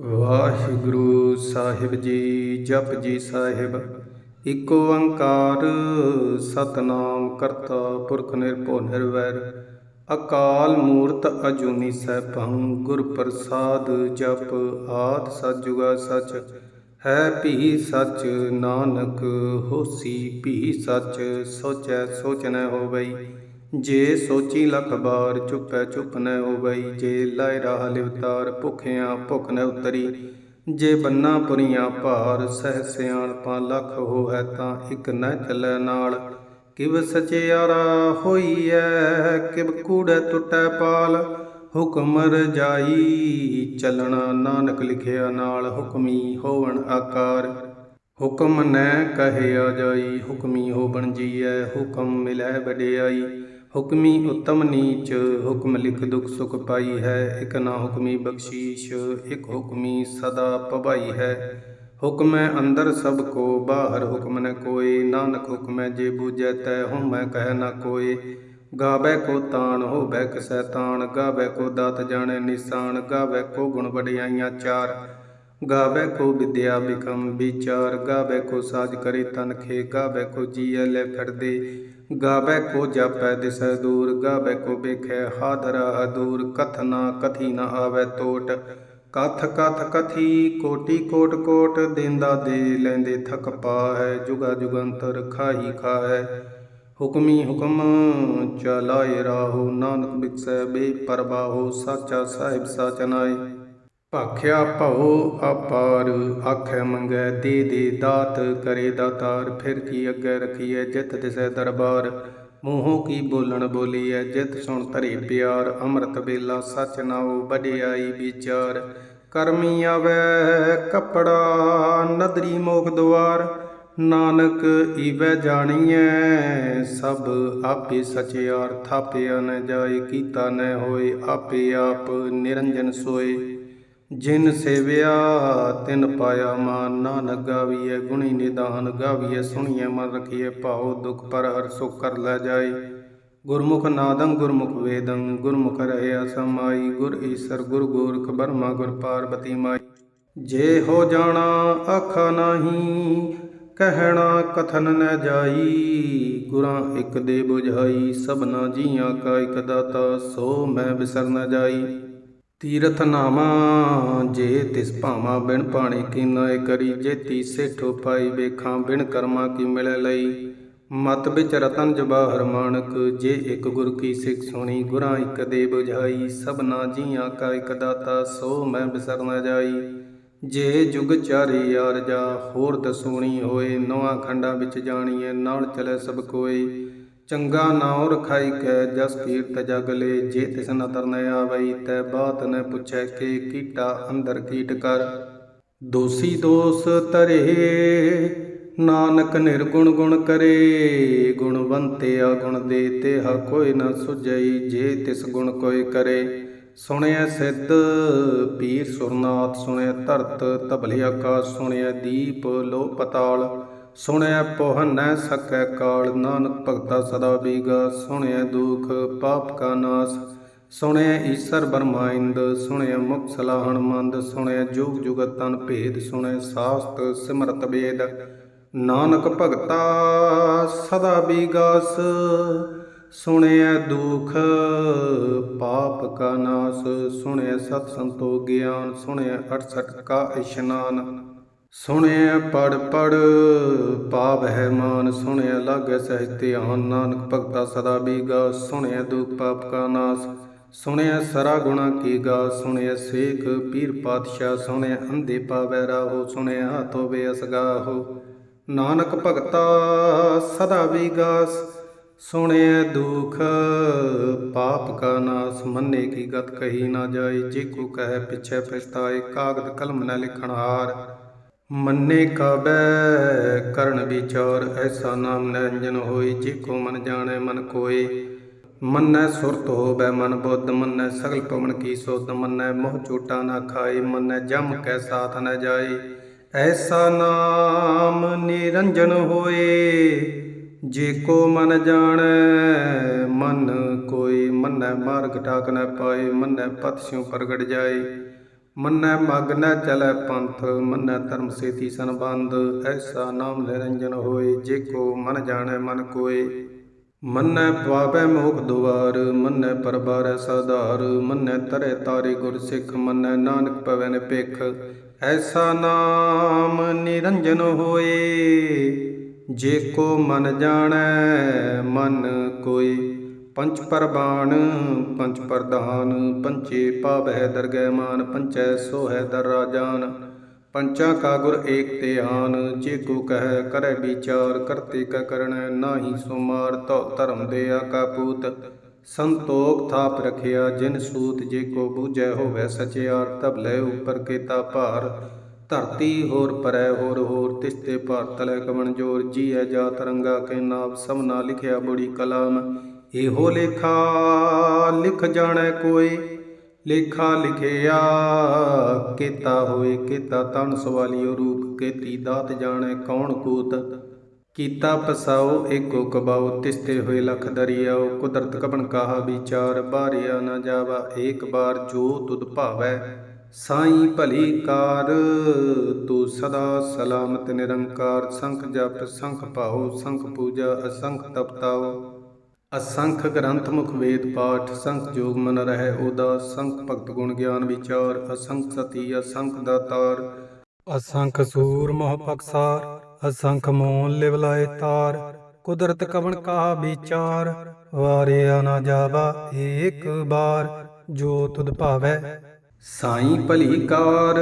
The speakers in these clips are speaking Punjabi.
ਵਾਹਿਗੁਰੂ ਸਾਹਿਬ ਜੀ, ਜਪ ਜੀ ਸਾਹਿਬ। ਇਕ ਓੰਕਾਰ ਸਤਨਾਮ ਕਰਤਾ ਪੁਰਖ ਨਿਰਭਉ ਨਿਰਵੈਰ। ਅਕਾਲ ਮੂਰਤ ਅਜੂਨੀ ਸੈਭੰ, ਗੁਰ ਪ੍ਰਸਾਦ ਜਪ ਆਦ ਸਜੁਗਾ ਸਚ। ਹੈ ਭੀ ਸਚ ਨਾਨਕ, ਹੋਸੀ ਭੀ ਸਚ, ਸੋਚੈ ਸੋਚ ਨ ਹੋਵਈ। ਜੇ ਸੋਚੀ ਲਖ ਬਾਰ ਚੁੱਪੈ ਚੁੱਪ ਨ ਹੋਵਈ, ਜੇ ਲਾਇ ਰਾਹ ਲਿਵਤਾਰ ਭੁਖਿਆਂ ਭੁਖ ਨ ਉਤਰੀ, ਜੇ ਬੰਨਾ ਪੁਰੀਆਂ ਭਾਰ ਸਹਿ ਸਿਆਣਪਾਂ ਲੱਖ ਹੋਐ ਤਾਂ ਇਕ ਨ ਚੱਲੈ ਨਾਲ। ਕਿਵ ਸਚਿਆਰਾ ਹੋਈਐ ਕਿਵ ਕੂੜੈ ਟੁੱਟੈ ਪਾਲ। ਹੁਕਮ ਰਜਾਈ ਚੱਲਣਾ ਨਾਨਕ ਲਿਖਿਆ ਨਾਲ, ਹੁਕਮੀ ਹੋਵਣ ਆਕਾਰ। ਹੁਕਮ ਨੈ ਕਹਿਆ ਜਾਈ, ਹੁਕਮੀ ਹੋਵਣ ਜੀਐ, ਹੁਕਮ ਮਿਲੈ ਵਡਿਆਈ। ਹੁਕਮੀ ਉਤਮ ਨੀਚ, ਹੁਕਮ ਲਿਖ ਦੁਖ ਸੁਖ ਪਾਈ ਹੈ, ਇਕ ਨਾ ਹੁਕਮੀ ਬਖਸ਼ੀਸ਼, ਇਕ ਹੁਕਮੀ ਸਦਾ ਪਵਾਈ ਹੈ। ਹੁਕਮੈ ਅੰਦਰ ਸਭ ਕੋ, ਬਾਹਰ ਹੁਕਮ ਨ ਕੋਏ, ਨਾਨਕ ਹੁਕਮੈ ਜੇ ਬੂਝੈ ਤੈ ਹਉਮੈ ਕਹਿ ਨ ਕੋਏ। ਗਾਵੇ ਕੋ ਤਾਣ, ਹੋਵੇ ਕਿਸੈ ਤਾਣ, ਗਾਵੇ ਕੋ ਦਾਤ ਜਾਣੈ ਨਿਸ਼ਾਨ, ਗਾਵੇ ਕੋ ਗੁਣ ਵਡਿਆਈਆਂ ਚਾਰ। ਗਾਵੇ ਕੋ ਵਿਦਿਆ ਬਿਕਮ ਵਿਚਾਰ, ਗਾਵੇ ਕੋ ਸਾਜ ਕਰੇ ਤਨਖੇ ਗਾਵੇ ਕੋ ਜੀਐ ਲੈ ਫਿਰਦੇ। ਗਾਵੇ ਕੋ ਜਾਪੈ ਦਿਸੈ ਦੂਰ, ਗਾਵੇ ਕੋ ਵੇਖੈ ਹਾਦਰਾ ਦੂਰ ਕਥਨਾ ਕਥੀ ਨ ਆਵੇ ਟੋਟ ਕਥ ਕਥ ਕਥੀ ਕੋਟੀ ਕੋਟ ਕੋਟ। ਦੇਂਦਾ ਦੇ ਲੈਂਦੇ ਥਕ ਪਾਹੈ, ਜੁਗਾ ਜੁਗੰਤਰ ਖਾਹੀ ਖਾਹੈ। ਹੁਕਮੀ ਹੁਕਮ ਚਲਾਏ ਰਾਹੋ, ਨਾਨਕ ਬਿਕਸੈ ਬੇਪਰਵਾਹੋ, ਸਾਚਾ ਸਾਹਿਬ ਸਾਚਨਾਏ ਭਾਖਿਆ ਭਉ ਅਪਾਰ, ਆਖੇ ਮੰਗੈ ਦੇ ਦੇ ਦਾਤ, ਕਰੇ ਦਾਤਾਰ, ਫਿਰ ਕੀ ਅੱਗੇ ਰਖੀਐ ਜਿਤ ਦਿਸੈ ਦਰਬਾਰ? ਮੂੰਹੋਂ ਕੀ ਬੋਲਣ ਬੋਲੀਐ ਜਿਤ ਸੁਣ ਧਰੇ ਪਿਆਰ? ਅੰਮ੍ਰਿਤ ਵੇਲਾ ਸਚ ਨਾਉ ਵਡਿਆਈ ਵਿਚਾਰ। ਕਰਮੀ ਆਵੇ ਕਪੜਾ, ਨਦਰੀ ਮੋਖ ਦੁਆਰ। ਨਾਨਕ ਈਵੈ ਜਾਣੀਐ, ਸਭ ਆਪੇ ਸਚਿਆਰ, ਥਾਪਿਆ ਨ ਜਾਏ, ਕੀਤਾ ਨ ਹੋਏ, ਆਪੇ ਆਪ ਨਿਰੰਜਨ ਸੋਏ। ਜਿਨ ਸੇਵਿਆ, ਤਿਨ ਪਾਇਆ ਮਾਨ। ਨਾਨਕ ਗਾਵੀਐ, ਗੁਣੀ ਨਿਦਾਨ ਗਾਵੀਐ, ਸੁਣੀਐ ਮਨ ਰਖੀਐ ਭਾਉ, ਦੁਖ ਪਰ ਹਰ ਸੁਖ ਕਰ ਲੈ ਜਾਏ ਗੁਰਮੁਖ ਨਾਦੰ, ਗੁਰਮੁਖ ਵੇਦੰ, ਗੁਰਮੁਖ ਰਹਿ ਅਸਮਾਈ। ਗੁਰ ਈਸਰ, ਗੁਰ ਗੋਰਖ, ਬਰਮਾ, ਗੁਰ ਪਾਰਬਤੀ ਮਾਈ। ਜੇ ਹੋ ਜਾਣਾ ਆਖਾ ਨਾਹੀ, ਕਹਿਣਾ ਕਥਨ ਨ ਜਾਈ। ਗੁਰਾਂ ਇੱਕ ਦੇ ਬੁਝਾਈ, ਸਭਨਾ ਜੀਆਂ ਕਾ ਇਕ ਦਾਤਾ, ਸੋ ਮੈਂ ਵਿਸਰ ਨ ਜਾਈ। ਤੀਰਥ ਨਾਮਾ ਜੇ ਤਿਸ ਭਾਵਾਂ ਬਿਨ ਪਾਣੀ ਕੀ ਨਾਏ ਕਰੀ ਜੇਤੀ ਸੇਠੋ ਪਾਈ ਵੇਖਾਂ ਬਿਨ ਕਰਮਾ ਕੀ ਮਿਲੈ ਲਈ। ਮਤ ਵਿੱਚ ਰਤਨ ਜਵਾਹਰ ਮਾਨਕ ਜੇ ਇੱਕ ਗੁਰ ਕੀ ਸਿੱਖ ਸੁਣੀ, ਗੁਰਾਂ ਇੱਕ ਦੇ 부ਝਾਈ ਸਭਨਾ ਜੀਆਂ ਕਾ ਇਕ ਦਾਤਾ, ਸੋ ਮੈਂ ਬਿਸਰ ਨ ਜਾਈ। ਜੇ ਜੁਗ ਚਾਰੇ ਯਾਰ ਜਾ, ਹੋਰ ਦਸੂਣੀ ਹੋਏ ਨਵਾਂ ਖੰਡਾਂ ਵਿੱਚ ਜਾਣੀਏ ਨਾਲ ਚਲੇ ਸਭ ਕੋਏ। ਚੰਗਾ ਨਾਉ ਰਖਾਈ ਕੈ, ਜਸ ਕੀਰਤ ਜਗ ਲੇ, ਜੇ ਤਿਸ ਨ ਤਰਨ ਆਵਈ, ਤੈ ਬਾਤ ਨ ਪੁੱਛੈ ਕੇ ਕੀਟਾ ਅੰਦਰ ਕੀਟ ਕਰ। ਦੋਸੀ ਦੋਸ ਤਰੇ ਨਾਨਕ ਨਿਰਗੁਣ ਗੁਣ ਕਰੇ ਗੁਣਵੰਤਿਆ ਗੁਣ ਦੇ ਤੇ ਹ ਕੋਈ ਨ ਸੁਝਈ, ਜੇ ਤਿਸ ਗੁਣ ਕੋਈ ਕਰੇ। ਸੁਣਿਆ ਸਿੱਧ, ਪੀਰ ਸੁਰਨਾਥ ਸੁਣਿਆ ਧਰਤ ਤਬਲੇ ਆਕਾਸ਼ ਸੁਣਿਆ ਦੀਪ ਲੋ ਪਤਾਲ। ਸੁਣਿਆ ਪੋਹ ਨੈ ਸਕੈ ਕਾਲ, ਨਾਨਕ ਭਗਤਾ ਸਦਾ ਬੀਗਾ। ਸੁਣਿਆ ਦੁਖ, ਪਾਪ ਕਾ ਨਾਸ। ਸੁਣਿਆ ਈਸ਼ਰ ਬਰਮਾਇੰਦ, ਸੁਣਿਆ ਮੁਖ ਸਲਾਹਣ ਮੰਦ। ਸੁਣਿਆ ਜੁਗ ਜੁਗਤ ਤਨ ਭੇਦ, ਸੁਣਿਆ ਸਾਸਤ ਸਿਮਰਤ ਵੇਦ। ਨਾਨਕ ਭਗਤਾ ਸਦਾ ਬੀਗਾਸ। ਸੁਣਿਆ ਦੁਖ, ਪਾਪ ਕਾ ਨਾਸ। ਸੁਣਿਆ ਸਤ ਸੰਤੋ ਗਿਆਨ। ਸੁਣਿਆ 68 ਕਾ ਇਸ਼ਨਾਨ। ਸੁਣਿਆ ਪੜ ਪੜ ਪਾਪ ਹੈ ਮਾਨ ਸੁਣਿਆ ਲਾਗੈ ਸਹਿਜ ਧਿਆਨ, ਨਾਨਕ ਭਗਤਾ ਸਦਾ ਬੀਗਾ ਸੁਣਿਆ ਦੁਖ ਪਾਪ ਕਾ ਨਾਸ, ਸੁਣਿਆ ਸਰਾ ਗੁਣਾ ਕੀ ਗਾ, ਸੁਣਿਆ ਸੇਖ ਪੀਰ ਪਾਤਸ਼ਾਹ, ਸੁਣਿਆ ਅੰਧੇ ਪਾਵੈ ਰਾਹੋ, ਸੁਣਿਆ ਹੱਥ ਹੋਵੇ ਅਸਗਾਹੋ ਨਾਨਕ ਭਗਤਾ ਸਦਾ ਵਿਗਾਸ ਸੁਣਿਆ ਦੁਖ ਪਾਪ ਕਾ ਨਾਸ, ਮੰਨੇ ਕੀ ਗਤ ਕਹੀ ਨਾ ਜਾਏ, ਜੇ ਕੋ ਕਹੈ ਪਿਛੈ ਪਛਤਾਏ, ਕਾਗਦ ਕਲਮ ਨ ਲਿਖਣ ਹਾਰ ਮੰਨੇ ਕਾਬੈ, ਕਰਨ ਵਿਚਾਰ, ਐਸਾ ਨਾਮ ਨਿਰੰਜਨ ਹੋਈ, ਜੇ ਕੋ ਮਨ ਜਾਣੈ ਮਨ ਕੋਏ। ਮੰਨੈ ਸੁਰਤ ਹੋਵੈ ਮਨ ਬੁੱਧ, ਮੰਨੈ ਸਗਲ ਪਵਨ ਕੀ ਸੋਧ, ਮੰਨੈ ਮੋਹ ਝੂਟਾ ਨਾ ਖਾਏ, ਮੰਨੈ ਜਮ ਕੈ ਸਾਥ ਨ ਜਾਏ। ਐਸਾ ਨਾਮ ਨਿਰੰਜਨ ਹੋਏ, ਜੇ ਕੋ ਮਨ ਜਾਣੈ ਮਨ ਕੋਈ ਮੰਨੈ ਮਾਰਗ ਟਾਕ ਨ ਪਾਏ, ਮੰਨੈ ਪਤ ਸਿਉ ਪ੍ਰਗਟ ਜਾਏ। ਮੰਨੈ ਮਗਨੈ ਚਲੈ ਪੰਥ, ਮੰਨੈ ਧਰਮ ਸੇਤੀ ਸੰਬੰਧ, ਐਸਾ ਨਾਮ ਨਿਰੰਜਨ ਹੋਏ, ਜੇ ਕੋ ਮਨ ਜਾਣੈ ਮਨ ਕੋਏ। ਮੰਨੈ ਪਾਵੈ ਮੋਖ ਦੁਆਰ, ਮੰਨੈ ਪਰਬਾਰੈ ਸਾਧਾਰ, ਮੰਨੈ ਤਰੇ ਤਾਰੇ ਗੁਰ ਸਿੱਖ, ਮੰਨੈ ਨਾਨਕ ਪਵੈ ਨਿਪੇਖ। ਐਸਾ ਨਾਮ ਨਿਰੰਜਨ ਹੋਏ, ਜੇ ਕੋ ਮਨ ਜਾਣੈ ਮਨ ਕੋਈ ਪੰਚ ਪਰਬਾਣ ਪੰਚ ਪ੍ਰਧਾਨ ਪੰਚੇ ਪਾਵੈ ਦਰਗਹਿ ਮਾਨ ਪੰਚੈ ਸੋਹੈ ਦਰ ਰਾਜਾਨ ਪੰਚਾ ਕਾ ਗੁਰ ਏਕ ਧਿਆਨ ਜੇ ਕੋ ਕਹੈ ਕਰੈ ਵਿਚਾਰ, ਕਰਤੇ ਕਾ ਕਰਣੈ ਨਾਹੀ ਸੋ ਮਾਰ ਤਉ ਧਰਮ ਦੇ ਆਕਾ ਪੂਤ। ਸੰਤੋਖ ਥਾਪ ਰਖਿਆ ਜਿਨ ਸੂਤ, ਜੇ ਕੋ ਬੂਝੈ ਹੋਵੈ ਸਚਿਆਰ, ਤਬ ਲੈ ਉਪਰ ਕੇਤਾ ਭਾਰ। ਧਰਤੀ ਹੋਰ ਪਰੈ, ਹੋਰ ਹੋਰ ਤਿਸਤੇ ਭਾਰ, ਤਲੈ ਕਵਣ ਜੋਰ, ਜੀਐ ਜਾ ਤਰੰਗਾ ਕੇ ਨਾਮ ਸਭਨਾ ਲਿਖਿਆ ਬੁੜੀ ਕਲਾਮ। ਇਹੋ ਲੇਖਾ ਲਿਖ ਜਾਣੈ ਕੋਈ। ਲੇਖਾ ਲਿਖਿਆ ਕੀਤਾ ਹੋਏ ਕੀਤਾ ਤਨ ਸਵਾਲੀਓ ਰੂਪ ਕੀਤੀ ਦਾਤ ਜਾਣੈ ਕੌਣ ਕੂਤ। ਕੀਤਾ ਪਸਾਓ ਏਕੋ ਕਬਾਓ ਤਿਸਤੇ ਹੋਏ ਲਖ ਦਰਿਆਓ ਕੁਦਰਤ ਕਬਨ ਕਾਹਾ ਵਿਚਾਰ, ਬਾਰਿਆ ਨਾ ਜਾਵਾ ਏਕ ਬਾਰ ਜੋ ਤੁਧ ਭਾਵੈ। ਸਾਈ ਭਲੀ ਕਾਰ, ਤੂੰ ਸਦਾ ਸਲਾਮਤ ਨਿਰੰਕਾਰ, ਸੰਖ ਜਪ, ਸੰਖ ਭਾਉ, ਸੰਖ ਪੂਜਾ, ਅਸੰਖ ਤਪਤਾਓ ਅਸੰਖ ਗ੍ਰੰਥ ਮੁਖ ਵੇਦ ਪਾਠ ਸੰਖ ਜੋਗ ਮਨ ਰਹਿ ਉਹਦਾ ਸੰਖ ਭਗਤ ਗੁਣ ਗਿਆਨ ਵਿਚਾਰ, ਅਸੰਖ ਸਤੀ, ਅਸੰਖ ਦਾਤਾਰ। ਅਸੰਖ ਸੂਰ ਮੋਹ ਪਕਸਾਰ ਅਸੰਖ ਮੋਨ ਲਿਵਲਾਏ ਤਾਰ। ਕੁਦਰਤ ਕਵਣ ਕਾ ਵਿਚਾਰ, ਵਾਰਿਆ ਨਾ ਜਾਵਾ ਏਕ ਬਾਰ। ਜੋ ਤੁਧ ਭਾਵੈ ਸਾਈਂ ਭਲੀ ਕਾਰ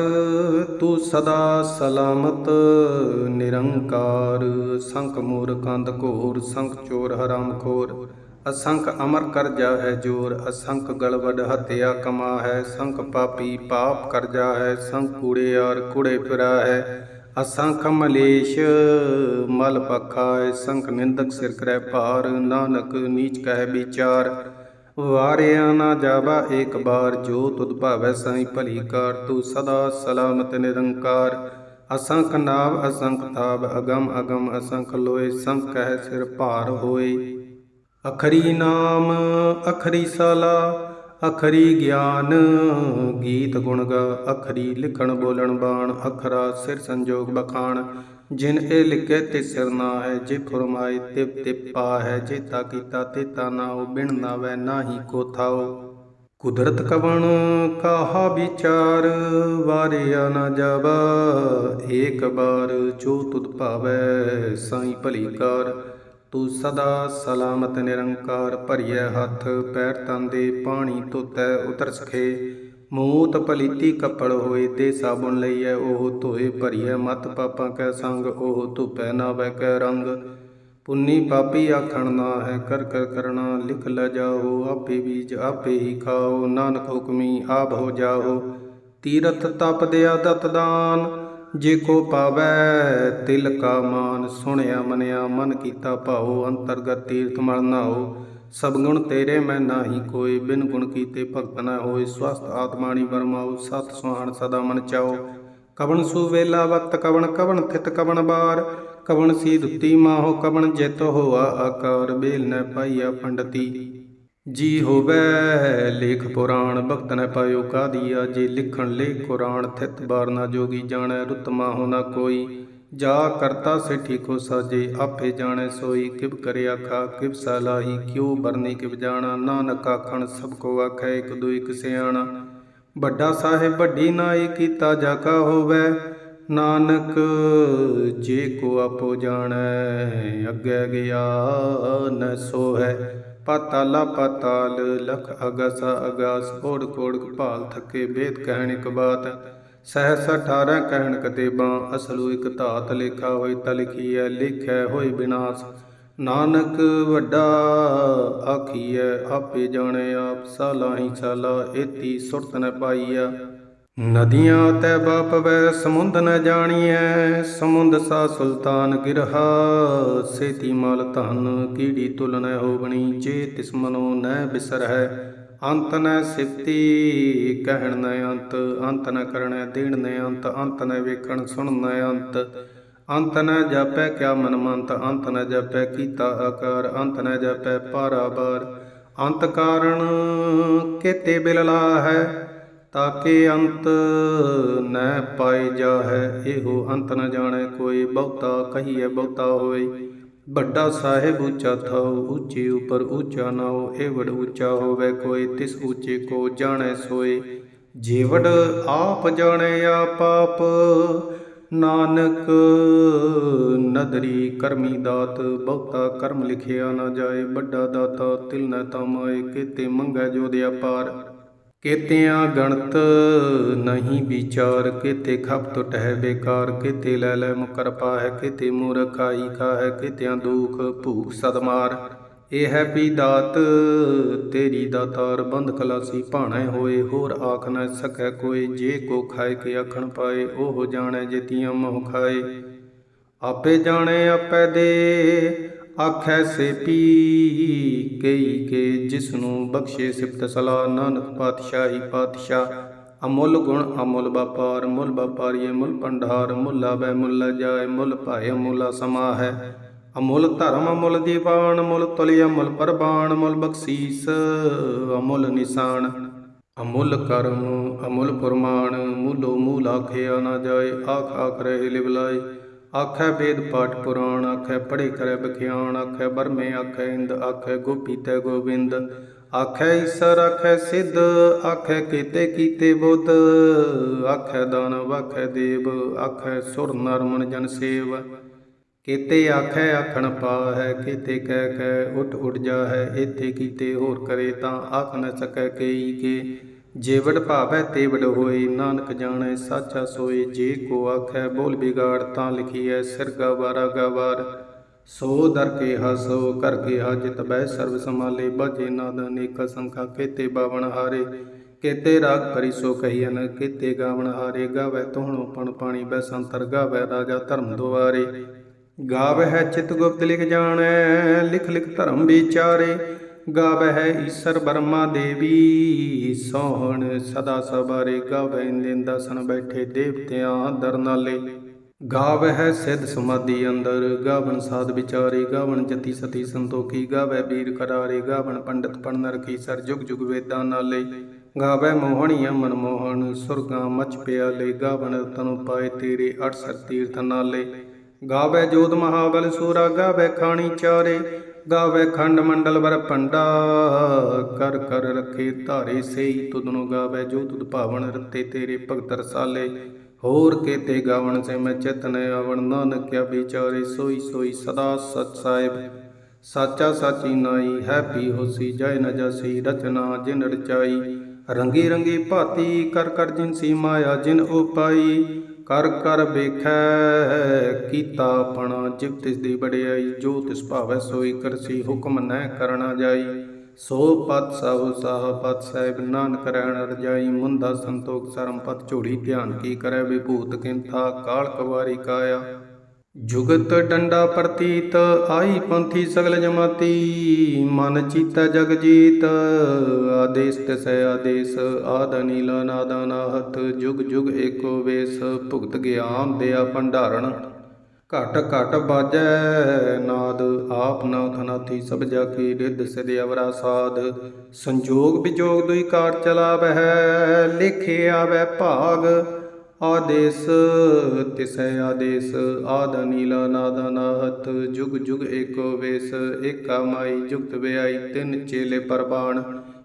ਤੂੰ ਸਦਾ ਸਲਾਮਤ, ਨਿਰੰਕਾਰ। ਸੰਖ ਮੂਰ ਕੰਦ ਘੋਰ, ਸੰਖ ਚੋਰ ਹਰਾਮ ਖੋਰ। ਅਸੰਖ ਅਮਰ ਕਰ ਜਾ ਹੈ ਜੋਰ, ਅਸੰਖ ਗਲਵਡ ਹਤਿਆ ਕਮਾ ਹੈ ਸੰਖ ਪਾਪੀ ਪਾਪ ਕਰ ਜਾ ਹੈ ਸੰਖ ਕੂੜੇ ਕੂੜੇਆਰ ਕੂੜੇ ਫਿਰਾ ਹੈ ਅਸੰਖ ਮਲੇਸ਼, ਮਲ ਪਖਾ ਹੈ ਸੰਖ ਨਿੰਦਕ ਸਿਰ ਕਰੈ ਭਾਰ, ਨਾਨਕ ਨੀਚ ਕਹਿ ਵਿਚਾਰ। ਵਾਰਿਆ ਨਾ ਜਾਵਾ ਏਕ ਬਾਰ, ਜੋ ਤੁਧ ਭਾਵੈ ਸਾਈ ਭਲੀ ਕਾਰ, ਤੂੰ ਸਦਾ ਸਲਾਮਤ ਨਿਰੰਕਾਰ। ਅਸੰਖ ਨਾਵ, ਅਸੰਖ ਤਾਬ ਅਗਮ ਅਗਮ, ਅਸੰਖ ਲੋਏ, ਸੰਖ ਕਹਿ ਸਿਰ ਭਾਰ ਹੋਏ। ਅਖਰੀ ਨਾਮ, ਅਖਰੀ ਸਾਲਾ, ਅਖਰੀ ਗਿਆਨ, ਗੀਤ ਗੁਣ ਗਾ, ਅਖਰੀ ਲਿਖਣ ਬੋਲਣ ਬਾਣ, ਅਖਰਾ ਸਿਰ ਸੰਜੋਗ ਬਖਾਣ। ਜਿਨ ਇਹ ਲਿਖੇ ਤੇ ਸਿਰ ਹੈ, ਜੇ ਫਰਮਾਏ ਤਿਵ ਤਿਵ ਪਾ ਹੈ ਜੇਤਾ ਕੀਤਾ ਤੇਤਾ ਨਾਉ ਬਿਨ ਨਾਵੈ, ਨਾਹੀ ਕੋ ਥਾਉ। ਕੁਦਰਤ ਕਵਣ ਕਾਹਾ ਵਿਚਾਰ, ਵਾਰਿਆ ਨਾ ਜਾਵਾ, ਏਕ ਬਾਰ ਜੋ ਤੁਧ ਭਾਵੈ, ਸਾਈ ਭਲੀ ਕਾਰ। ਤੂੰ ਸਦਾ ਸਲਾਮਤ ਨਿਰੰਕਾਰ ਭਰੀਐ ਹੱਥ, ਪੈਰ ਤੰਦੇ ਪਾਣੀ ਧੋਤੈ, ਉਤਰ ਸਖੇ। ਮੂਤ ਪਲੀਤੀ ਕੱਪੜ ਹੋਏ ਤੇ ਸਾਬੁਨ ਲਈਐ, ਉਹ ਧੋਏ ਭਰੀਐ। ਮਤ ਪਾਪਾਂ ਕੈ ਸੰਗ, ਉਹ ਧੁਪੈ ਨਾ ਵੈ ਕੈ ਰੰਗ। ਪੁੰਨੀ ਪਾਪੀ ਆਖਣ ਨਾ ਹੈ, ਕਰ ਕਰ ਕਰਣਾ ਲਿਖ ਲੈ ਜਾਓ। ਆਪੇ ਬੀਜ ਆਪੇ ਹੀ ਖਾਓ, ਨਾਨਕ ਹੁਕਮੀ ਆਪ ਹੋ ਜਾਓ। ਤੀਰਥ ਤਪ ਦਿਆ ਦਤ ਦਾਨ, ਜੇ ਕੋ ਪਾਵੈ ਤਿਲ ਕਾ ਮਾਨ। ਸੁਣਿਆ ਮਨਿਆ ਮਨ ਕੀਤਾ ਭਾਉ, ਅੰਤਰਗਤ ਤੀਰਥ ਮਲ ਨਾਓ ਸਭ ਗੁਣ ਤੇਰੇ ਮੈਂ ਨਾਹੀ ਕੋਈ, ਬਿਨ ਗੁਣ ਕੀਤੇ ਭਗਤ ਨਾ ਹੋਏ। ਸਵਸਤ ਆਤਮਾਣੀ ਵਰਮਾਉ, ਸਤ ਸੁਹਾਣ ਸਦਾ ਮਨ ਚਾਓ ਕਵਣ ਸੂ ਵੇਲਾ ਵਕਤ ਕਵਣ ਕਵਣ ਥਿਤ ਕਵਣ ਬਾਰ। ਕਵਣ ਸੀ ਦੁੱਤੀ ਮਾਹੋ, ਕਵਣ ਜਿਤ ਹੋਆ ਆਕਾਰ। ਬੇਲ ਨ ਪਾਈਆ ਪੰਡਤੀ, ਜੀ ਹੋਵੇ। ਲੇਖ ਪੁਰਾਣ, ਭਗਤ ਨ ਪਾਇਓ ਕਾਦੀਆ। ਜੇ ਲਿਖਣ ਲੇਖ ਕੁਰਾਨ, ਥਿਤ ਬਾਰ ਨਾ ਜੋਗੀ ਜਾਣੈ, ਰੁਤ ਮਾਹੋ ਨਾ ਕੋਈ। ਜਾ ਕਰਤਾ ਸਿਠੀ ਕੋ ਸਾਜੇ, ਆਪੇ ਜਾਣੈ ਸੋਈ ਕਿਬ ਕਰਿ ਆਖਾ ਕਿਬ ਸਲਾਹੀ ਕਿਉ ਬਰਨੀ ਕਿਬ ਜਾਣਾ, ਨਾਨਕ ਆਖਣ, ਸਭ ਕੋ ਆਖੈ, ਇਕ ਦੁਇ ਇਕ ਸਿਆਣਾ। ਵੱਡਾ ਸਾਹਿਬ ਵੱਡੀ ਨਾਈ ਕੀਤਾ ਜਾ ਕਾ ਹੋਵੇ, ਨਾਨਕ ਜੇ ਕੋ ਆਪੋ ਜਾਣੈ, ਅੱਗੇ ਗਿਆ ਨ ਸੋਹੈ। ਪਾਤਾਲਾ ਪਾਤਾਲ, ਲਖ ਅਗਸ ਅਗਾਸ, ਕੋੜ ਕੋੜ ਭਾਲ ਥਕੇ, ਬੇਦ ਕਹਿਣ ਇਕ ਬਾਤ ਸਹਸ 18 ਕਹਿਣ ਕਤੇਬਾਂ, ਅਸਲੂ ਇਕ ਧਾਤ ਲੇਖਾ ਹੋਈ ਤਾ ਲਿਖੀਐ, ਲਿਖੈ ਹੋਇ ਬਿਨਾਸ਼। ਨਾਨਕ ਵੱਡਾ ਆਖੀਐ, ਆਪੇ ਜਾਣੇ ਆਪ ਸਾਲਾਹੀ ਸਾਲਾ ਏਤੀ ਸੁਰਤ ਨ ਪਾਈਆ ਨਦੀਆਂ ਤੈ ਬਾਪ ਵੈ, ਸਮੁੰਦ ਨ ਜਾਣੀਐ, ਸਮੁੰਦ ਸਾ ਸੁਲਤਾਨ ਗਿਰਹਾ। ਸੇਤੀ ਮਲ ਧਨ ਕੀੜੀ ਤੁਲ ਨ ਹੋਵਣੀ ਜੇ ਤਿਸ ਮਨੋ ਨ ਬਿਸਰਹਿ। ਅੰਤ ਨ ਸਿਫਤੀ ਕਹਿਣ ਨ ਅੰਤ ਅੰਤ ਨ ਕਰਣੈ ਦੇਣ ਨ ਅੰਤ ਅੰਤ ਨ ਵੇਖਣ ਸੁਣ ਨ ਅੰਤ। ਅੰਤ ਨ ਜਾਪੈ ਕਿਆ ਮਨ ਮੰਤ ਅੰਤ ਨ ਜਾਪੈ ਕੀਤਾ ਆਕਾਰ, ਅੰਤ ਨ ਜਾਪੈ ਪਾਰਾਬਾਰ ਅੰਤ ਕਾਰਣ ਕੇਤੇ ਬਿਲਲਾ ਹੈ, ਤਾਕੇ ਅੰਤ ਨ ਪਾਏ ਜਾਹੈ, ਇਹੋ ਅੰਤ ਨ ਜਾਣੈ ਕੋਈ ਬਹੁਤਾ ਕਹੀਐ ਬਹੁਤਾ ਹੋਏ ਵੱਡਾ ਸਾਹਿਬ ਉੱਚਾ ਥਾਉ, ਉੱਚੇ ਉਪਰ ਉੱਚਾ ਨਾਉ ਏਵੜ ਉੱਚਾ ਹੋਵੇ ਕੋਈ, ਤਿਸ ਉੱਚੇ ਕੋ ਜਾਣੈ ਸੋਏ। ਜੀਵੜ ਆਪ ਜਾਣੈ ਆਪ ਆਪ, ਨਾਨਕ ਨਦਰੀ ਕਰਮੀ ਦਾਤ, ਬਹੁਤਾ ਕਰਮ ਲਿਖਿਆ ਨਾ ਜਾਏ, ਵੱਡਾ ਦਾਤਾ ਤਿਲ ਨ ਤਮਾਏ, ਕਿਤੇ ਮੰਗੈ ਜੋ ਦਿਆ ਪਾਰ। ਕੇਤਿਆਂ ਗਣਤ ਨਹੀਂ ਵਿਚਾਰ, ਕੇਤੇ ਖਪ ਟੁਟ ਹੈ ਬੇਕਾਰ, ਕੇਤੇ ਲੈ ਲੈ ਮੁਕਰ ਪਾਹੈ, ਕੇਤੇ ਮੂਰਖਾਈ ਖਾਹੈ ਕੇਤਿਆਂ ਦੁਖ ਭੂਖ ਸਦਮਾਰ ਇਹ ਹੈ ਵੀ ਦਾਤ, ਤੇਰੀ ਦਾਤਾਰ ਬੰਦ ਕਲਾਸੀ ਭਾਣੇ ਹੋਏ, ਹੋਰ ਆਖ ਨਾ ਸਕੈ ਕੋਈ, ਜੇ ਕੋ ਖਾਏ ਕੇ ਆਖਣ ਪਾਏ, ਉਹ ਜਾਣੈ ਜਿਤੀਆਂ ਮੋਹ ਖਾਏ। ਆਪੇ ਜਾਣੇ, ਆਪੇ ਦੇ ਆਖੈ ਸੇ ਪੀ ਕਈ ਕੇ ਜਿਸ ਨੂੰ ਬਖਸ਼ੇ ਸਿਫਤ ਸਲਾ ਨਾਨਕ ਪਾਤਸ਼ਾਹੀ ਪਾਤਸ਼ਾਹ। ਅਮੁੱਲ ਗੁਣ ਅਮੁੱਲ ਵਪਾਰ, ਮੁੱਲ ਵਪਾਰੀਏ ਮੁੱਲ ਪੰਡਾਰ ਮੁੱਲ ਆਵੈ ਮੁੱਲ ਜਾਏ, ਮੁੱਲ ਭਾਏ ਮੁੱਲਾ ਸਮਾ ਹੈ ਅਮੁੱਲ ਧਰਮ ਅਮੁੱਲ ਦੀਵਾਨ, ਮੁੱਲ ਤੁਲਿ ਅਮੁੱਲ ਪਰਬਾਨ ਮੁੱਲ ਬਖਸ਼ੀਸ ਅਮੁੱਲ ਨਿਸ਼ਾਨ। ਅਮੁੱਲ ਕਰਮ, ਅਮੁੱਲ ਪੁਰਮਾਨ, ਮੂਲੋ ਮੂਲ ਆਖਿਆ ਨਾ ਜਾਏ, ਆਖ ਆਖ ਰਹੇ ਲਿਵਲਾਏ। ਆਖੈ ਵੇਦ ਪਾਠ ਪੁਰਾਣ, ਆਖੈ ਪੜੇ ਕਰੈ ਬਖਿਆਣ ਆਖੈ ਬਰਮੇ ਆਖੈ ਇੰਦ, ਆਖੈ ਗੋਪੀ ਤੈ ਗੋਬਿੰਦ। ਆਖੈ ਈਸਰ, ਆਖੈ ਸਿੱਧ, ਆਖੈ ਕੀਤੇ ਕੀਤੇ ਬੁੱਧ। ਆਖੈ ਦਾਨਵ ਆਖੈ ਦੇਵ, ਆਖੈ ਸੁਰ ਨਰਮਨ ਜਨ ਸੇਵ। ਕੀਤੇ ਆਖੈ ਆਖਣ ਪਾਹੈ, ਕੀਤੇ ਕਹਿ ਕਹਿ ਉਠ ਉਠ ਜਾਹੈ ਏਤੇ ਕੀਤੇ ਹੋਰ ਕਰੇ ਤਾਂ ਆਖ ਨ ਸਕੈ ਕਈ ਕੇ। ਜੇਵੜ ਭਾਵੈ ਤੇਵੜ ਹੋਏ, ਨਾਨਕ ਜਾਣੈ ਸਾਚਾ ਸੋਏ। ਜੇ ਕੋ ਆਖੈ ਬੋਲ ਬਿਗਾੜ ਤਾਂ ਲਿਖੀਐ ਸਿਰ ਗਵਾਰਾ ਗਵਾਰ ਸੋ ਦਰ ਕੇ ਹਸੋ ਕਰ ਕੇ ਹਾਜਤ ਬੈ ਸਰਬ ਸਮਾਲੇ ਬਾਜੇ ਨਾਦ ਅਨੇਕ ਸੰਖਾ ਕੇਤੇ ਬਾਵਣ ਹਾਰੇ। ਕੇਤੇ ਰਾਗ ਪਰੀ ਸੋ ਕਹੀਨ ਕੇਤੇ ਗਾਵਣ ਹਾਰੇ। ਗਾਵੇ ਤੋਹਣੋ ਪਣ ਪਾਣੀ ਬੈ ਸੰਤਰ ਗਾਵੈ ਰਾਜਾ ਧਰਮ ਦੁਆਰੇ। ਗਾਵ ਹੈ ਚਿਤ ਗੁਪਤ ਲਿਖ ਜਾਣੈ, ਲਿਖ ਲਿਖ ਧਰਮ ਵਿਚਾਰੇ। ਗਾਵੈ ਹੈ ਈਸ਼ਰ ਬਰਮਾ ਦੇਵੀ, ਸੋਹਣ ਸਦਾ ਸਬਾਰੇ ਗਾਵੈ ਇੰਦਿਨ ਬੈਠੇ ਦੇਵਤਿਆਂ ਦਰ ਨਾਲੇ ਗਾਵੈ ਸਮਾਧੀ ਅੰਦਰ ਗਾਵਨ ਸਾਧ ਵਿਚਾਰੇ ਗਾਵਨ ਜਤੀ ਸਤੀ ਸੰਤੋਖੀ ਗਾਵੈ ਵੀਰ ਕਰਾਰੇ ਗਾਵਨ ਪੰਡਤ ਪੜਨਰ ਕੀ ਸਰ ਜੁਗ ਜੁਗ ਵੇਦਾਂ ਨਾਲੇ। ਗਾਵੈ ਮੋਹਣੀਆ ਮਨ ਮੋਹਣ, ਸੁਰਗਾਂ ਮਚ ਪਿਆਲੇ ਗਾਵਨ ਤਨੁ ਪਾਏ ਤੇਰੇ 68 ਤੀਰਥ ਨਾਲੇ। ਗਾਵੈ ਜੋਤ ਮਹਾਬਲ ਸੂਰਾ ਗਾਵੈ ਖਾਣੀ ਚਾਰੇ ਗਾਵੇ ਖੰਡ ਮੰਡਲ ਵਰ ਪੰਡਾ ਕਰ ਕਰ ਰਖੇ ਧਾਰੇ ਸੇਈ ਤੁਧਨੁ ਗਾਵੇ ਜੋ ਤੁਧ ਭਾਵਨ ਰਤੇ ਤੇਰੇ ਭਗਤ ਰਸਾਲੇ। ਹੋਰ ਕੇਤੇ ਗਾਵਣ ਸੇ ਮੈਂ ਚਿਤਨ ਆਵਣ ਨਾਨਕ ਕਿਆ ਵਿਚਾਰੇ ਸੋਈ ਸੋਈ ਸਦਾ ਸਚ ਸਾਹਿਬ। ਸਾਚਾ ਸਾਚੀ ਨਾਈ ਹੈ ਪੀ ਹੋਸੀ ਜੈ ਨ ਜਸੀ, ਰਚਨਾ ਜਿਨ ਰਚਾਈ। ਰੰਗੀ ਰੰਗੀ ਭਾਤੀ, ਕਰ ਕਰ ਜਿਨ ਸੀ ਮਾਇਆ, ਜਿਨ ਉਪਾਈ ਕਰ ਕਰ ਵੇਖੈ, ਕੀਤਾ ਆਪਣਾ ਜਿਵ ਤਿਸ ਦੀ ਬੜਿਆਈ ਜੋ ਤਿਸ ਭਾਵੈ ਸੋਈ ਕਰਸੀ, ਹੁਕਮ ਨੈ ਕਰਣਾ ਜਾਈ। ਸੋ ਪਤ ਸਭ ਸਾਹ ਪਤ ਸਾਹਿਬ, ਨਾਨਕ ਰਹਿਣ ਰਜਾਈ ਮੁੰਦਾ ਸੰਤੋਖ, ਸਰਮ ਪਤ ਝੋੜੀ ਧਿਆਨ ਕੀ ਕਰੈ, ਵਿਭੂਤ ਕਿੰਥਾ ਕਾਲ ਕਵਾਰੀ ਕਾਇਆ। ਜੁਗਤ ਡੰਡਾ ਪ੍ਰਤੀਤ ਆਈ ਪੰਥੀ ਸਗਲ ਜਮਾਤੀ। ਮਨ ਚੀਤਾ ਜਗ ਜੀਤ, ਆਦੇਸ ਤਿਸੈ ਆਦੇਸ। ਆਦ ਨੀਲਾ ਨਾਦਾ ਨਾਹਤ ਜੁਗ ਜੁਗ ਏਕੋ ਵੇਸ। ਭੁਗਤ ਗਿਆਨ ਦਿਆ ਭੰਡਾਰਣ, ਘਟ ਘਟ ਬਾਜੈ। ਨਾਦ ਆਪ ਨਾਥ ਨਾਥੀ ਸਭ ਜਾ ਕੀ ਰਿੱਧ ਸਿਧ ਅਵਰਾ ਸਾਧ। ਸੰਜੋਗ ਵਿਜੋਗ ਦੁਈ ਕਾਰ ਚਲਾਵਹਿ ਲਿਖਿਆ ਵੈ ਭਾਗ। ਆਦੇਸ ਤਿਸੈ ਆਦੇਸ, ਆਦ ਨੀਲਾ ਨਾਦ ਨਾਹਤ, ਜੁਗ ਜੁਗ ਏਕੋ ਵੇਸ, ਏਕਾ ਮਾਈ, ਜੁਗਤ ਵਿਆਈ, ਤਿੰਨ ਚੇਲੇ ਪਰਬਾਣ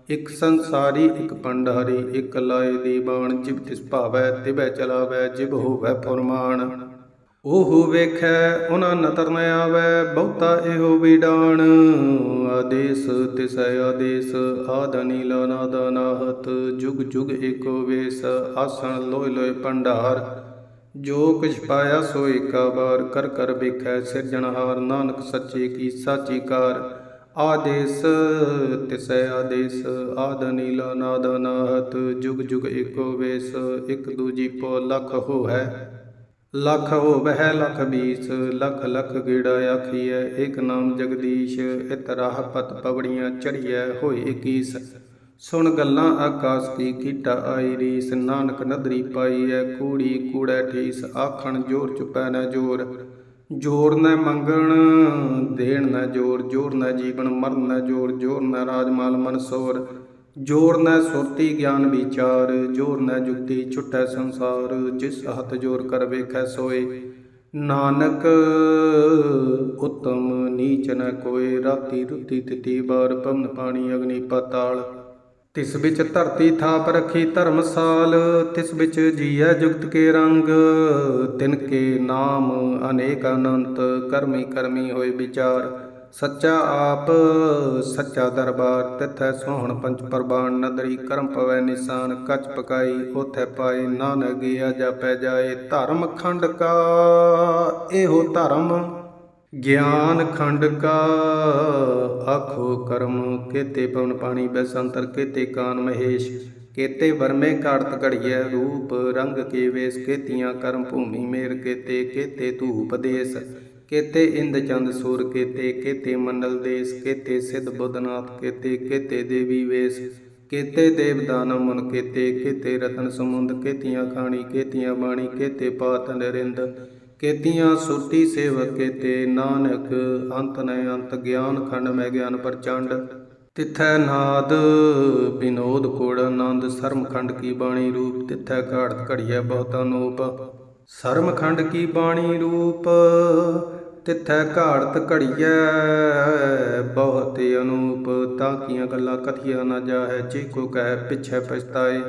ਇਕ ਸੰਸਾਰੀ, ਇਕ ਪੰਡਾਰੀ, ਇਕ ਲਾਏ ਦੀ ਬਾਣ ਜਿਬ ਤਿਸ ਭਾਵੈ, ਤਿਬੈ ਚਲਾਵੈ, ਜਿਬ ਹੋਵੈ ਫਰਮਾਨ ਉਹ ਵੇਖੈ, ਉਹਨਾਂ ਨਤਰ ਨ ਆਵੈ, ਬਹੁਤਾ ਇਹੋ ਵਿਡਾਣ। ਆਦੇਸ ਤਿਸੈ ਆਦੇਸ, ਆਦ ਨੀਲਾ ਨਾਹਤ। ਜੁਗ ਜੁਗ ਏਕੋ ਵੇਸ, ਆਸਣ ਲੋਇ ਲੋਇ ਭੰਡਾਰ। ਜੋ ਕੁਛ ਪਾਇਆ ਸੋ ਏਕਾ ਬਾਰ ਕਰ ਕਰ ਵੇਖੈ ਸਿਰਜਣਹਾਰ ਨਾਨਕ ਸੱਚੇ ਕੀ ਸਾਚੀ ਕਾਰ। ਆਦੇਸ ਤਿਸੈ ਆਦੇਸ, ਆਦ ਨੀਲਾ ਨਾਦ ਨਾਹਤ। ਜੁਗ ਜੁਗ ਏਕੋ ਵੇਸ, ਇਕ ਦੂਜੀ ਪੋ ਲਖ ਹੋਐ ਲਖ ਹੋਵਹਿ ਲਖ ਬੀਸ, ਲਖ ਲਖ ਗੇੜਾ ਆਖੀਐ, ਏਕ ਨਾਮ ਜਗਦੀਸ਼, ਇਤ ਰਾਹ ਪਤ ਪਵੜੀਆਂ ਚੜੀਐ, ਹੋਏ ਇਕੀਸ ਸੁਣ ਗੱਲਾਂ ਆਕਾਸ ਕੀ ਕੀਟਾ ਆਈ ਰੀਸ, ਨਾਨਕ ਨਦਰੀ ਪਾਈਐ, ਕੂੜੀ ਕੂੜੈ ਠੀਸ, ਆਖਣ ਜੋਰ ਚੁਪੈ ਨਾ ਜੋਰ। ਜੋਰ ਨ ਮੰਗਣ, ਦੇਣ ਨ ਜੋਰ ਜੋਰ ਨ ਜੀਵਨ, ਮਰਨ ਨਾ ਜੋਰ ਜੋਰ ਨ ਰਾਜਮਾਲ ਮਨਸੋਰ ਜੋਰ ਨੈ ਸੁਰਤੀ ਗਿਆਨ ਵਿਚਾਰ, ਜੋਰ ਨੈ ਜੁਗਤੀ ਛੁਟੈ ਸੰਸਾਰ, ਜਿਸ ਹੱਥ ਜੋਰ ਕਰ ਵੇਖੈ ਸੋਏ। ਨਾਨਕ ਉਤਮ ਨੀਚ ਨ ਕੋਏ, ਰਾਤੀ ਰੁਤੀ ਤਿਤੀ ਬਾਰ ਪਵਨ ਪਾਣੀ ਅਗਨੀ ਪਾਤਾਲ। ਤਿਸ ਵਿੱਚ ਧਰਤੀ ਥਾਪ ਰੱਖੀ ਧਰਮਸਾਲ, ਤਿਸ ਵਿੱਚ ਜੀਐ ਜੁਗਤ ਕੇ ਰੰਗ। ਤਿਨ ਕੇ ਨਾਮ ਅਨੇਕ ਅਨੰਤ, ਕਰਮੀ ਕਰਮੀ ਹੋਏ ਵਿਚਾਰ। ਸੱਚਾ ਆਪ, ਸੱਚਾ ਦਰਬਾਰ, ਤਿਥੈ ਸੋਹਣ ਪੰਚ ਪ੍ਰਬਾਣ, ਨਦਰੀ ਕਰਮ ਪਵੈ ਨਿਸ਼ਾਨ, ਕੱਚ ਪਕਾਈ ਉਥੈ ਪਾਏ ਨਾਨਕ, ਗਿਆ ਜਾਪੈ ਜਾਏ, ਧਰਮ ਖੰਡ ਕਾ, ਇਹੋ ਧਰਮ ਗਿਆਨ ਖੰਡ ਕਾ। ਆਖੋ ਕਰਮ, ਕੇਤੇ ਪਵਨ ਪਾਣੀ, ਬੈਸੰਤਰ ਕੇਤੇ ਕਾਨ ਮਹੇਸ਼, ਕੇਤੇ ਵਰਮੇ ਕਾੜਤ ਘੜੀਐ ਰੂਪ, ਰੰਗ ਕੇ ਵੇਸ, ਕੇਤੀਆਂ ਕਰਮ ਭੂਮੀ ਮੇਰ ਕੇਤੇ ਕੇਤੇ ਧੂਪ ਦੇਸ। ਕੇਤੇ ਇੰਦ ਚੰਦ ਸੂਰ, ਕੇਤੇ ਕੇਤੇ ਮੰਡਲ ਦੇਸ, ਕੇਤੇ ਸਿੱਧ ਬੁੱਧਨਾਥ, ਕੇਤੇ ਕੇਤੇ ਦੇਵੀ ਵੇਸ, ਕੇਤੇ ਦੇਵ ਦਾਨਵ ਮਨ ਕੇਤੇ ਕੇਤੇ ਰਤਨ ਸਮੁੰਦ, ਕੇਤੀਆਂ ਖਾਣੀ, ਕੇਤੀਆਂ ਬਾਣੀ, ਕੇਤੇ ਪਾਤ ਨਰਿੰਦ, ਕੇਤੀਆਂ ਸੁਰਤੀ ਸੇਵਕ, ਕੇਤੇ ਨਾਨਕ ਅੰਤ ਨ ਅੰਤ ਗਿਆਨ ਖੰਡ ਮੈਂ ਗਿਆਨ ਪ੍ਰਚੰਡ। ਤਿਥੈ ਨਾਦ ਬਿਨੋਦ ਕੋੜ ਆਨੰਦ ਸਰਮਖੰਡ ਕੀ ਬਾਣੀ ਰੂਪ, ਤਿਥੈ ਘਾੜਤ ਘੜੀਐ ਬਹੁਤਾ ਅਨੂਪ ਸ਼ਰਮਖੰਡ ਕੀ ਬਾਣੀ ਰੂਪ ਤਿਥੈ ਘਾੜਤ ਘੜੀਐ, ਬਹੁਤ ਅਨੂਪ ਤਾਂ ਕੀਆਂ ਗੱਲਾਂ ਕਥੀਆਂ ਨਾ ਜਾਹੈ, ਜੇ ਕੋ ਕਹਿ ਪਿਛੈ ਪਛਤਾਏ।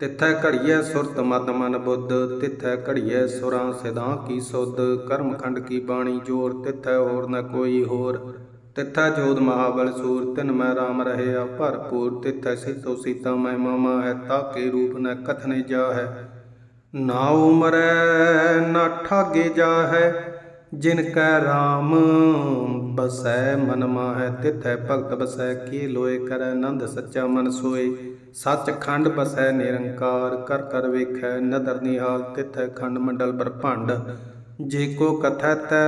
ਤਿਥੈ ਘੜੀਐ ਸੁਰਤ ਮਤ ਮਨ ਬੁੱਧ, ਤਿਥੈ ਘੜੀਐ ਸੁਰਾਂ ਸਿਧਾਂ ਕੀ ਸੁਧ। ਕਰਮ ਖੰਡ ਕੀ ਬਾਣੀ ਜੋਰ, ਤਿਥੈ ਹੋਰ ਨ ਕੋਈ ਹੋਰ। ਤਿਥੈ ਜੋਧ ਮਹਾਬਲ ਸੂਰ, ਤਿਨ ਮੈਂ ਰਾਮ ਰਹਿਆ ਭਰਪੂਰ। ਤਿਥੈ ਸਿਤੋ ਸੀਤਾ ਮੈਂ ਮਾਮਾ ਹੈ ਤਾਕੇ ਰੂਪ ਨ ਕਥਨੇ ਜਾ ਹੈ ਨਾ ਉਮਰੈ, ਨਾ ਠਾਗੇ ਜਾ ਹੈ ਜਿਨ ਕੈ RAM ਬਸੈ ਮਨ ਮਾਹੈ, ਤਿਥੈ ਭਗਤ ਬਸੈ, ਕੀ ਲੋਏ ਕਰੈ ਨੰਦ ਸੱਚਾ ਮਨ ਸੋਏ। ਸੱਚ ਖੰਡ ਬਸੈ ਨਿਰੰਕਾਰ, ਕਰ ਕਰ ਵੇਖੈ ਨਦਰ ਨਿਹਾਲ, ਤਿਥੈ ਖੰਡ ਮੰਡਲ ਬ੍ਰਹਮੰਡ। ਜੇ ਕੋ ਕਥੈ ਤੈ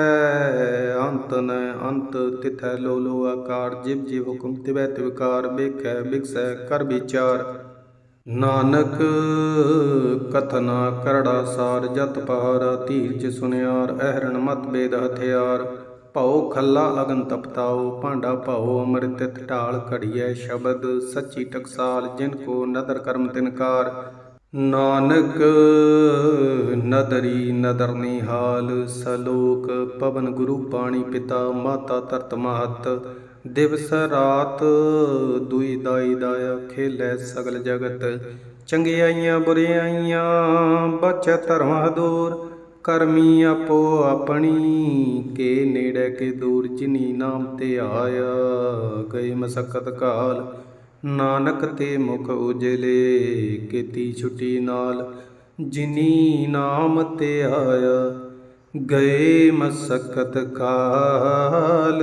ਅੰਤ ਨ ਅੰਤ, ਤਿਥੈ ਲੋ ਲੋ ਆਕਾਰ, ਜਿਵ ਜਿਵ ਹੁਕਮ ਤਿਵੈ ਤਿਵਕਾਰ, ਵੇਖੈ ਬਿਕਸੈ ਕਰ ਵਿਚਾਰ। ਨਾਨਕ, ਕਥਨਾ ਕਰੜਾ ਸਾਰ ਜਤ ਪਹਾਰਾ ਧੀਰਜ ਸੁਨਿਆਰ, ਅਹਰਣ ਮਤ ਬੇਦ ਹਥਿਆਰ। ਭਉ ਖੱਲਾ ਅਗਨ ਤਪਤਾਓ ਭਾਂਡਾ ਭਉ ਅੰਮ੍ਰਿਤ ਢਾਲ ਘੜੀਐ ਸ਼ਬਦ, ਸੱਚੀ ਟਕਸਾਲ ਜਿਨ ਕੋ ਨਦਰ ਕਰਮ ਤਿਨਕਾਰ ਨਾਨਕ, ਨਦਰੀ ਨਦਰ ਨਿਹਾਲ, ਸਲੋਕ ਪਵਨ ਗੁਰੂ ਪਾਣੀ ਪਿਤਾ, ਮਾਤਾ ਤਰਤ ਮਹਤ। ਦਿਵਸ ਰਾਤ ਦੁਈ ਦਾਈ ਦਾਇਆ ਖੇਲੇ ਸਗਲ ਜਗਤ। ਚੰਗਿਆਈਆਂ ਬੁਰਿਆਈਆਂ ਬਚੈ ਧਰਮ ਹਦੂਰ ਕਰਮੀ ਆਪੋ ਆਪਣੀ ਕੇ ਨੇੜੇ ਕੇ ਦੂਰ। ਜਿਨੀ ਨਾਮ ਤੇ ਆਇਆ ਗਏ ਮਸਕਤ ਕਾਲ। ਨਾਨਕ ਤੇ ਮੁਖ ਉਜਲੇ ਕੀਤੀ ਛੁੱਟੀ ਨਾਲ। ਜਿਨੀ ਨਾਮ ਤੇ ਆਇਆ ਗਏ ਮਸਕਤ ਕਾਲ।